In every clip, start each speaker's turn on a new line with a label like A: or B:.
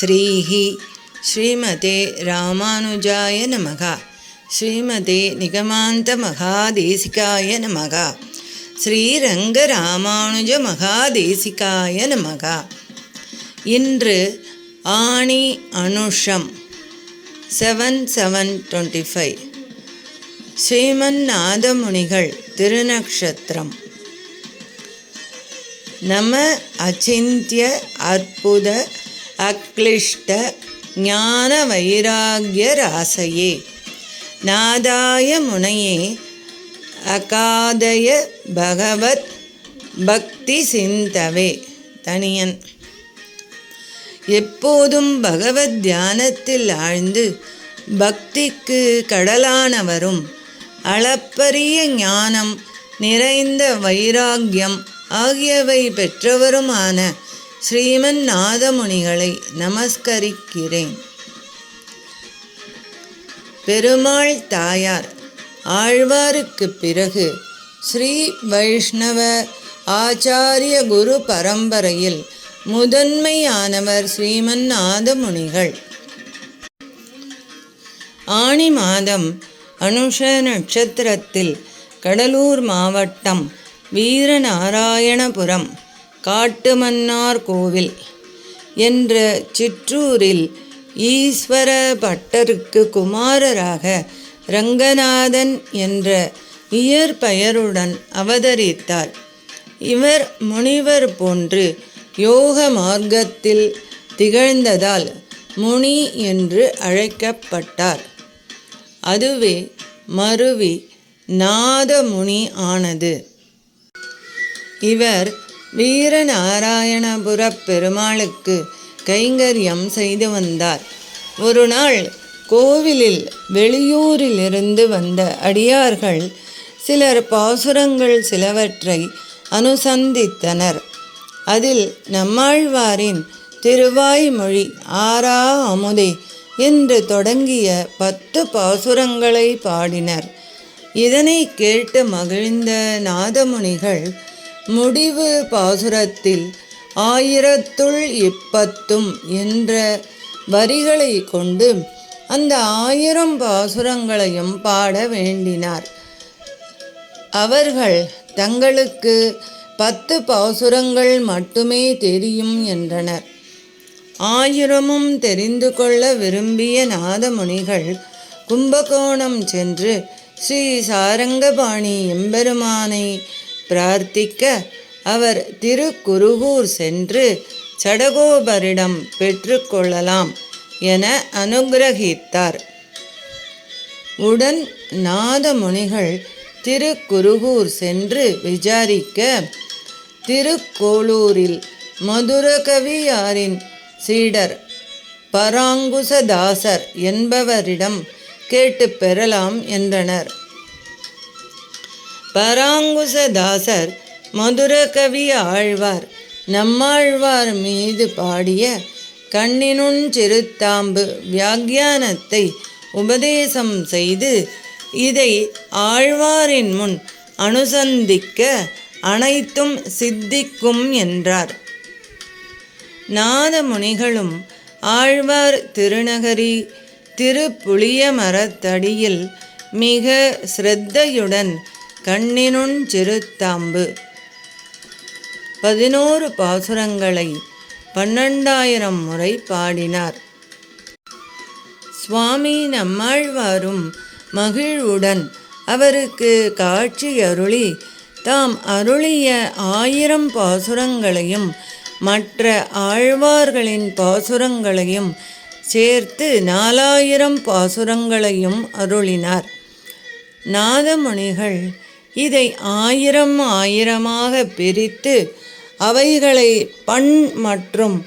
A: ஸ்ரீஹி ஸ்ரீமதே ராமானுஜாய நமகா ஸ்ரீமதே நிகமாந்த மகாதேசிகாய நமகா ஸ்ரீரங்க ராமானுஜ மகாதேசிகாய நமகா இன்று ஆணி Anusham seven seven twenty five Sriman Nathamunigal திருநக்ஷத்திரம். நம அச்சிந்திய அற்புத அக்லிஷ்ட ஞான வைராகிய ராசையே நாதாய முனையே அகாதய பகவத் பக்தி சிந்தவே தனியன். எப்போதும் பகவத் தியானத்தில் ஆழ்ந்து பக்திக்கு கடலானவரும் அளப்பரிய ஞானம் நிறைந்த வைராக்கியம் ஆகியவை பெற்றவருமான ஸ்ரீமன் நாதமுனிகளை நமஸ்கரிக்கிறேன். பெருமாள் தாயார் ஆழ்வாருக்கு பிறகு ஸ்ரீ வைஷ்ணவ ஆச்சாரிய குரு பரம்பரையில் முதன்மையானவர் ஸ்ரீமன் நாதமுனிகள் ஆணி மாதம் அனுஷ நட்சத்திரத்தில் கடலூர் மாவட்டம் வீரநாராயணபுரம் காட்டுமன்னார் கோவில் என்ற சிற்றூரில் ஈஸ்வர பட்டருக்கு குமாரராக ரங்கநாதன் என்ற இயற்பெயருடன் அவதரித்தார். இவர் முனிவர் போன்று யோக மார்க்கத்தில் திகழ்ந்ததால் முனி என்று அழைக்கப்பட்டார். அதுவே மருவி நாதமுனி ஆனது. இவர் வீரநாராயணபுரப் பெருமாளுக்கு கைங்கரியம் செய்து வந்தார். ஒரு நாள் கோவிலில் வெளியூரிலிருந்து வந்த அடியார்கள் சிலர் பாசுரங்கள் சிலவற்றை அனுசந்தித்தனர். அதில் நம்மாழ்வாரின் திருவாய்மொழி ஆரா அமுதே என்று தொடங்கிய பத்து பாசுரங்களை பாடினர். இதனை கேட்டு மகிழ்ந்த நாதமுனிகள் முடிவு பாசுரத்தில் ஆயிரத்துள் இப்பத்தும் என்ற வரிகளை கொண்டு அந்த ஆயிரம் பாசுரங்களையும் பாட வேண்டினார். அவர்கள் தங்களுக்கு பத்து பாசுரங்கள் மட்டுமே தெரியும் என்றனர். ஆயிரமும் தெரிந்து கொள்ள விரும்பிய நாதமுனிகள் கும்பகோணம் சென்று ஸ்ரீ சாரங்கபாணி எம்பெருமானை பிரார்த்திக்க அவர் திருக்குருகூர் சென்று சடகோபரிடம் பெற்றுக்கொள்ளலாம் என அனுகிரகித்தார். உடன் நாதமுனிகள் திருக்குருகூர் சென்று விசாரிக்க திருக்கோளூரில் மதுரகவியாரின் சீடர் பராங்குசதாசர் என்பவரிடம் கேட்டு பெறலாம் என்றனர். பராங்குசதாசர் மதுரகவி ஆழ்வார் நம்மாழ்வார் மீது பாடிய கண்ணினுன் சிறுத்தாம்பு வியாக்கியானத்தை உபதேசம் செய்து இதை ஆழ்வாரின் முன் அனுசந்திக்க அனைத்தும் சித்திக்கும் என்றார். நாதமுனிகளும் ஆழ்வார் திருநகரி திருப்புளிய மரத்தடியில் மிக சிரத்தையுடன் கண்ணினுண் சிறுத்தாம்பு. பதினோரு பாசுரங்களை பன்னெண்டாயிரம் முறை பாடினார். சுவாமி நம்மாழ்வாரும் மகிழ்வுடன் அவருக்கு காட்சி அருளி தாம் அருளிய ஆயிரம் பாசுரங்களையும் மற்ற ஆழ்வார்களின் பாசுரங்களையும் சேர்த்து நாலாயிரம் பாசுரங்களையும் அருளினார். நாதமுனிகள் இதை ஆயிரம் ஆயிரமாக பிரித்து அவைகளை பண் மற்றும்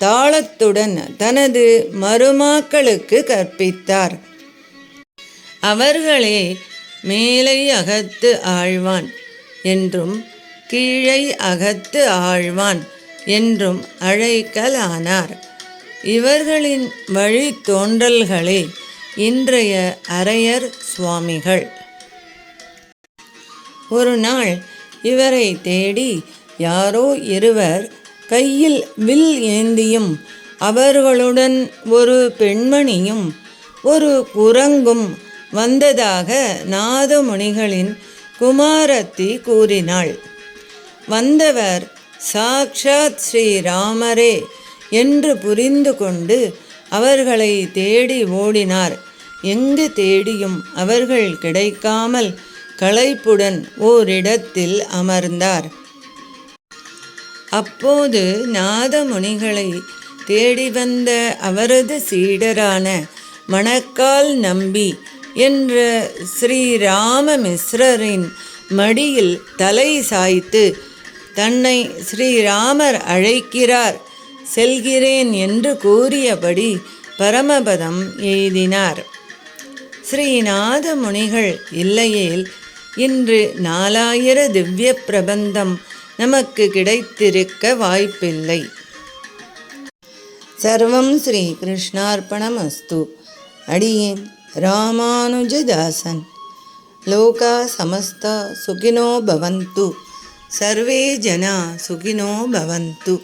A: தாளத்துடன் தனது மருமாக்களுக்கு கற்பித்தார். அவர்களே மேலை அகத்து ஆழ்வான் என்றும் கீழை அகத்து ஆழ்வான் என்றும் அழைக்கலானார். இவர்களின் வழித்தோன்றல்களே இன்றைய அரையர் சுவாமிகள். ஒரு நாள் இவரை தேடி யாரோ இருவர் கையில் வில் ஏந்தியும் அவர்களுடன் ஒரு பெண்மணியும் ஒரு குரங்கும் வந்ததாக நாதமுனிகளின் குமாரத்தி கூறினாள். வந்தவர் சாக்ஷாத் ஸ்ரீராமரே என்று புரிந்து கொண்டு அவர்களை தேடி ஓடினார். எங்கு தேடியும் அவர்கள் கிடைக்காமல் களைப்புடன் ஓரிடத்தில் அமர்ந்தார். அப்போது நாதமுனிகளை தேடி வந்த அவரது சீடரான மணக்கால் நம்பி என்ற ஸ்ரீராமமிஸ்ரரின் மடியில் தலை சாய்த்து தன்னை ஸ்ரீராமர் அழைக்கிறார் செல்கிறேன் என்று கூறியபடி பரமபதம் எய்தினார். ஸ்ரீநாத முனிகள் இல்லையேல் இன்று நாலாயிர திவ்ய பிரபந்தம் நமக்கு கிடைத்திருக்க வாய்ப்பில்லை. சர்வம் ஸ்ரீ கிருஷ்ணார்ப்பணமஸ்து அடியேன் ராமானுஜதாசன். லோகா சமஸ்தா சுகினோ பவந்து. சர்வே ஜனா சுகினோ பவந்து.